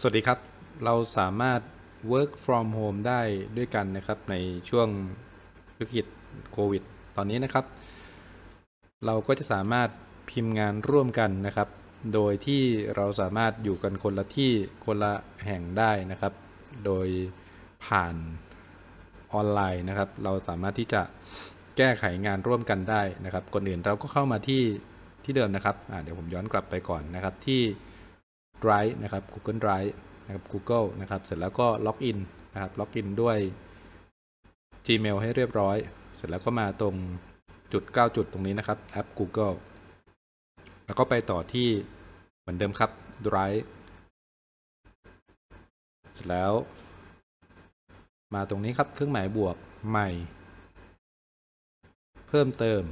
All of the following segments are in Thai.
สวัสดีครับ เราสามารถ work from home ได้ด้วยกันนะครับในช่วงวิกฤตโควิด ตอนนี้นะครับ เราก็จะสามารถพิมพ์งานร่วมกันนะครับ โดยที่เราสามารถอยู่กันคนละที่คนละแห่งได้นะครับ โดยผ่านออนไลน์นะครับ เราสามารถที่จะแก้ไขงานร่วมกันได้นะครับก่อนอื่นเราก็เข้ามาที่ที่เดิมนะครับเดี๋ยวผมย้อนกลับไปก่อนนะครับที่ Drive นะครับ Google Drive นะครับ Google นะครับ เสร็จแล้วก็ล็อกอินนะครับ ล็อกอินด้วย Gmail ให้เรียบร้อย เสร็จแล้วก็มาตรงจุด 9 จุดตรงนี้นะครับ แอป Google แล้วก็ไปต่อที่เหมือนเดิมครับ Drive เสร็จแล้ว มาตรงนี้ครับ เครื่องหมายบวกใหม่ เพิ่มเติม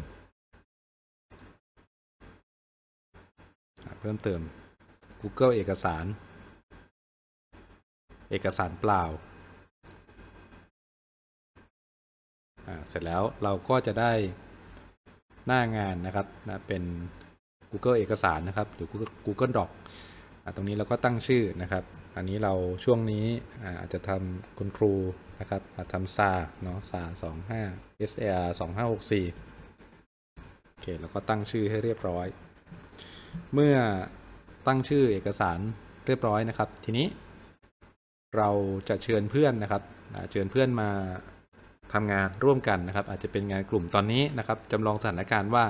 เพิ่มเติม Google เอกสาร เอกสารเปล่า เสร็จแล้วเราก็จะได้หน้างานนะครับนะเป็น Google เอกสารนะครับ หรือ Google Doc อตรงนี้เราก็ตั้งชื่อนะครับ อันนี้เราช่วงนี้อาจจะทำคุณครูนะครับอาจทำซาเนาะซา25 SAR 2564โอเค แล้วก็ตั้งชื่อให้เรียบร้อย เมื่อ ตั้งชื่อเอกสารเรียบร้อยนะครับ ทีนี้ เราจะเชิญเพื่อนนะครับเชิญเพื่อนมาทำงานร่วมกันนะครับ อาจจะเป็นงานกลุ่มตอนนี้นะครับจำลองสถานการณ์ว่า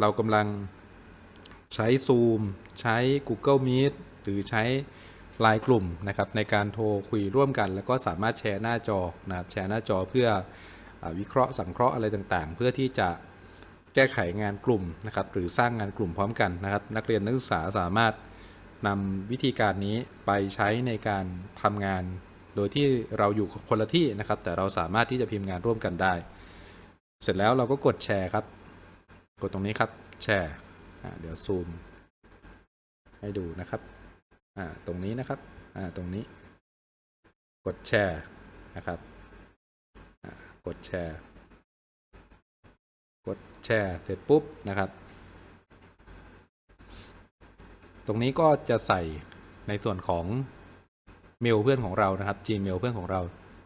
เรากำลังใช้ Zoom ใช้ Google Meet หรือใช้ไลน์กลุ่มนะครับในการโทรคุยร่วมกัน แล้วก็สามารถแชร์หน้าจอนะครับแชร์หน้าจอเพื่ออวิเคราะห์สังเคราะห์อะไรต่างๆ เพื่อที่จะ แก้ไขงานกลุ่มนะครับหรือสร้างงานกลุ่มพร้อมกันนะครับ นักเรียนนักศึกษาสามารถนำวิธีการนี้ไปใช้ในการทำงาน โดยที่เราอยู่คนละที่นะครับ แต่เราสามารถที่จะพิมพ์งานร่วมกันได้ เสร็จแล้วเราก็กดแชร์ครับ กดตรงนี้ครับแชร์เดี๋ยวซูมให้ดูนะครับตรงนี้นะครับตรงนี้กดแชร์นะครับกดแชร์ กดแชร์เสร็จปุ๊บนะครับ ตรงนี้ก็จะใส่ในส่วนของเมลเพื่อนของเรานะครับ Gmail เพื่อนของเรา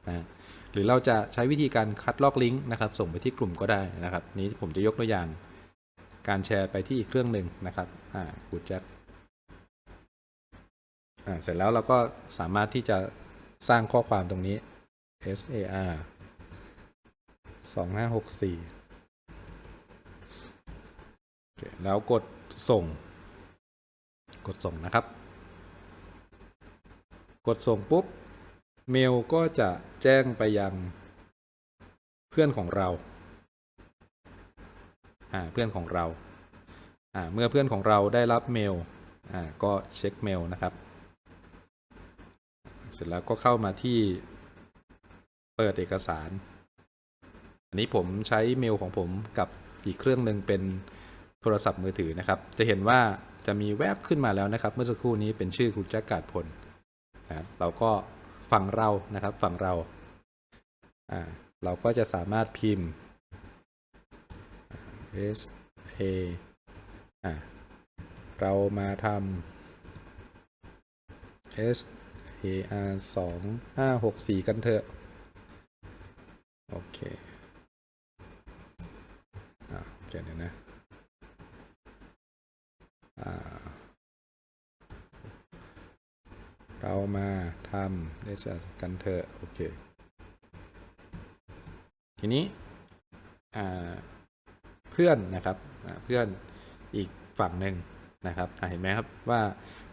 นะหรือเราจะใช้วิธีการคัดลอกลิงก์นะครับ ส่งไปที่กลุ่มก็ได้นะครับ นี้ผมจะยกตัวอย่าง การแชร์ไปที่อีกเครื่องหนึ่งนะครับอ่ากูดแจ็คอ่าเสร็จแล้วเราก็สามารถที่จะสร้างข้อความตรงนี้ SAR 2564 แล้วกดส่ง กดส่งนะครับ กดส่งปุ๊บ เมลก็จะแจ้งไปยังเพื่อนของเราอ่าเพื่อนของเราอ่าเมื่อเพื่อนของเราได้รับเมลอ่าก็เช็คเมลนะครับ เสร็จแล้วก็เข้ามาที่เปิดเอกสาร อันนี้ผมใช้เมลของผมกับอีกเครื่องหนึ่งเป็น โทรศัพท์มือถือนะครับ จะเห็นว่าจะมีแวบขึ้นมาแล้วนะครับ เมื่อสักครู่นี้เป็นชื่อคุณแจ็คกาดพลนะครับเราก็ฝั่งเรานะครับฝั่งเราอ่าเราก็จะสามารถพิมพ์ S A อ่าเรามาทำ S A R สองห้าหกสี่กันเถอะ โอเคอ่าเดี๋ยวนะ อ่า เรามาทำได้จะกันเถอะโอเค ทีนี้เพื่อนนะครับเพื่อนอีกฝั่งหนึ่งนะครับเห็นไหมครับว่า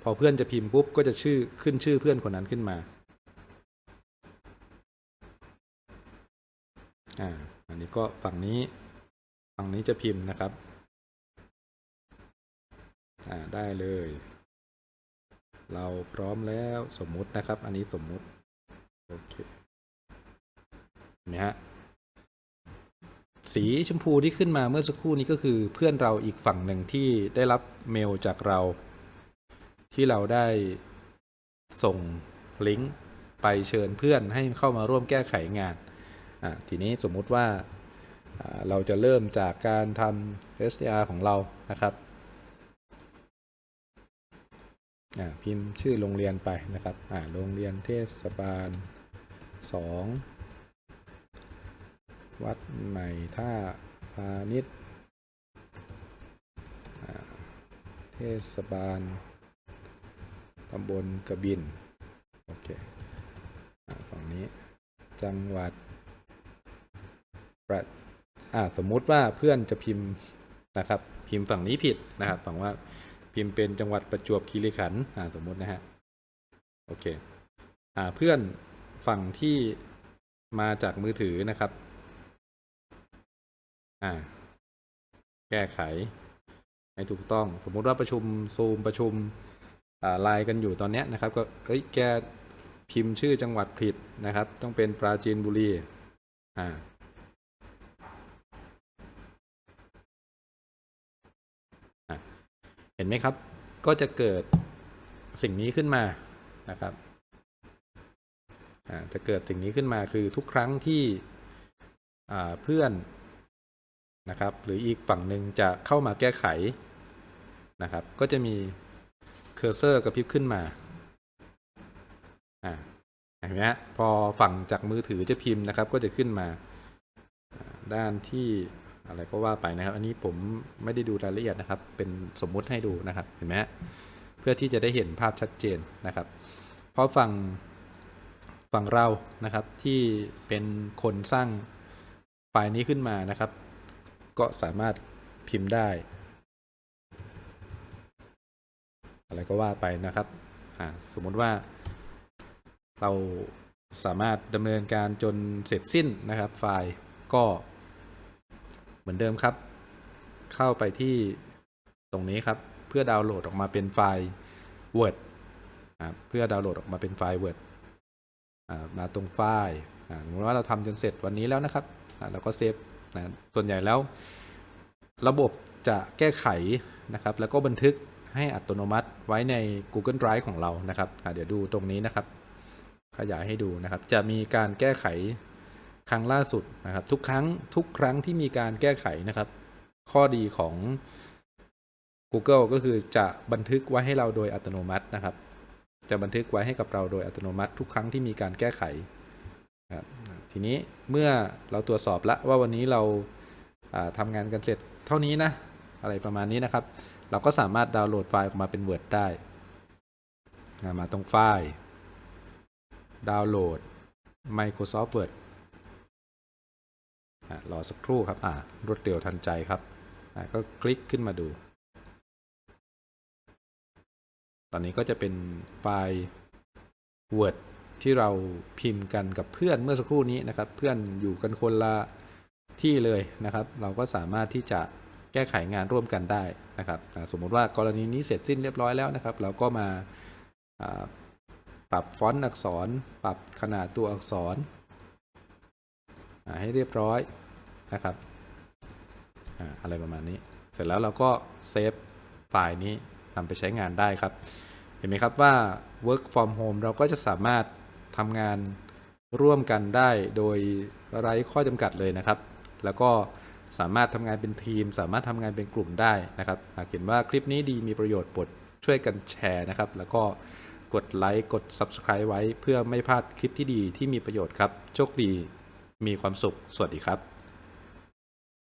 พอเพื่อนจะพิมพ์ปุ๊บก็จะชื่อขึ้นชื่อเพื่อนคนนั้นขึ้นมาอ่าอันนี้ก็ฝั่งนี้ฝั่งนี้จะพิมพ์นะครับอ่าได้เลย เราพร้อมแล้วสมมุตินะครับ อันนี้สมมุติ โอเคนไหมฮะสีชมพูที่ขึ้นมาเมื่อสักครู่นี้ก็คือเพื่อนเราอีกฝั่งหนึ่งที่ได้รับเมลจากเรา ที่เราได้ส่งลิงก์ไปเชิญเพื่อนให้เข้ามาร่วมแก้ไขงานอ่าทีนี้สมมุติว่าอ่าเราจะเริ่มจากการทำ SDR ของเรานะครับ อ่า พิมพ์ชื่อโรงเรียนไปนะครับโรงเรียนเทศบาลสองวัดใหม่ท่าพาณิชย์อ่าเทศบาลตำบลกระบิน โอเคอ่าฝั่งนี้จังหวัดประสมมุติว่าเพื่อนจะพิมพ์นะครับ พิมพ์ฝั่งนี้ผิดนะครับฝั่งว่า พิมพ์เป็นจังหวัดประจวบคีรีขันธ์สมมุตินะฮะโอเคอ่าเพื่อนฝั่งที่มาจากมือถือนะครับอ่าแก้ไขให้ถูกต้อง สมมุติว่าประชุมซูมประชุมอ่าไลน์กันอยู่ตอนเนี้ยนะครับ ก็เอ้ยแกพิมพ์ชื่อจังหวัดผิดนะครับ ต้องเป็นปราจีนบุรีอ่าอะเห็นไหมครับ ก็จะเกิดสิ่งนี้ขึ้นมานะครับจะเกิดสิ่งนี้ขึ้นมาคือทุกครั้งที่เพื่อนนะครับ หรืออีกฝั่งหนึ่งจะเข้ามาแก้ไขนะครับ ก็จะมีเคอร์เซอร์กระพริบขึ้นมาอ่าเห็นไหมฮะพอฝั่งจากมือถือจะพิมพ์นะครับ ก็จะขึ้นมาด้านที่ อะไรก็ว่าไปนะครับ อันนี้ผมไม่ได้ดูรายละเอียดนะครับ เป็นสมมุติให้ดูนะครับ เห็นไหมฮะ เพื่อที่จะได้เห็นภาพชัดเจนนะครับ เพราะฝั่งฝั่งเรานะครับที่เป็นคนสร้างไฟล์นี้ขึ้นมานะครับ ก็สามารถพิมพ์ได้ อะไรก็ว่าไปนะครับสมมติว่าเราสามารถดำเนินการจนเสร็จสิ้นนะครับ ไฟล์ก็ เหมือนเดิมครับ เข้าไปที่ตรงนี้ครับ เพื่อดาวน์โหลดออกมาเป็นไฟล์ Word อ่าเพื่อดาวน์โหลดออกมาเป็นไฟล์ Word มาตรงไฟล์สมมติว่าเราทำจนเสร็จวันนี้แล้วนะครับเราก็เซฟนะส่วนใหญ่แล้ว ระบบจะแก้ไขนะครับ แล้วก็บันทึกให้อัตโนมัติไว้ใน Google Drive ของเรานะครับเดี๋ยวดูตรงนี้นะครับ ขยายให้ดูนะครับ จะมีการแก้ไข ครั้งล่าสุดนะครับ ทุกครั้งทุกครั้งที่มีการแก้ไขนะครับ ข้อดีของ Google ก็คือจะบันทึกไว้ให้เราโดยอัตโนมัตินะครับ จะบันทึกไว้ให้กับเราโดยอัตโนมัติ ทุกครั้งที่มีการแก้ไขครับทีนี้เมื่อเราตรวจสอบแล้วว่าวันนี้เราอ่าทำงานกันเสร็จเท่านี้นะ อะไรประมาณนี้นะครับ เราก็สามารถดาวน์โหลดไฟล์ออกมาเป็น Word ได้ มาตรงไฟล์ ดาวน์โหลด Microsoft Word รอสักครู่ครับอ่ารวดเร็วทันใจครับอะก็คลิกขึ้นมาดู ตอนนี้ก็จะเป็นไฟล์ Word ที่เราพิมพ์กันกับเพื่อนเมื่อสักครู่นี้นะครับ เพื่อนอยู่กันคนละที่เลยนะครับ เราก็สามารถที่จะแก้ไขงานร่วมกันได้นะครับอ่าสมมติว่ากรณีนี้เสร็จสิ้นเรียบร้อยแล้วนะครับ เราก็มาปรับฟอนต์อักษร ปรับขนาดตัวอักษร ให้เรียบร้อยนะครับอะไรประมาณนี้ เสร็จแล้วเราก็เซฟไฟล์นี้นำไปใช้งานได้ครับ เห็นไหมครับว่า work from home เราก็จะสามารถทำงานร่วมกันได้โดยไร้ข้อจำกัดเลยนะครับ แล้วก็สามารถทำงานเป็นทีม สามารถทำงานเป็นกลุ่มได้นะครับ หากเห็นว่าคลิปนี้ดีมีประโยชน์โปรดช่วยกันแชร์นะครับ แล้วก็กดไลค์กด Subscribe ไว้เพื่อไม่พลาดคลิปที่ดีที่มีประโยชน์ครับ โชคดี มีความสุข สวัสดีครับ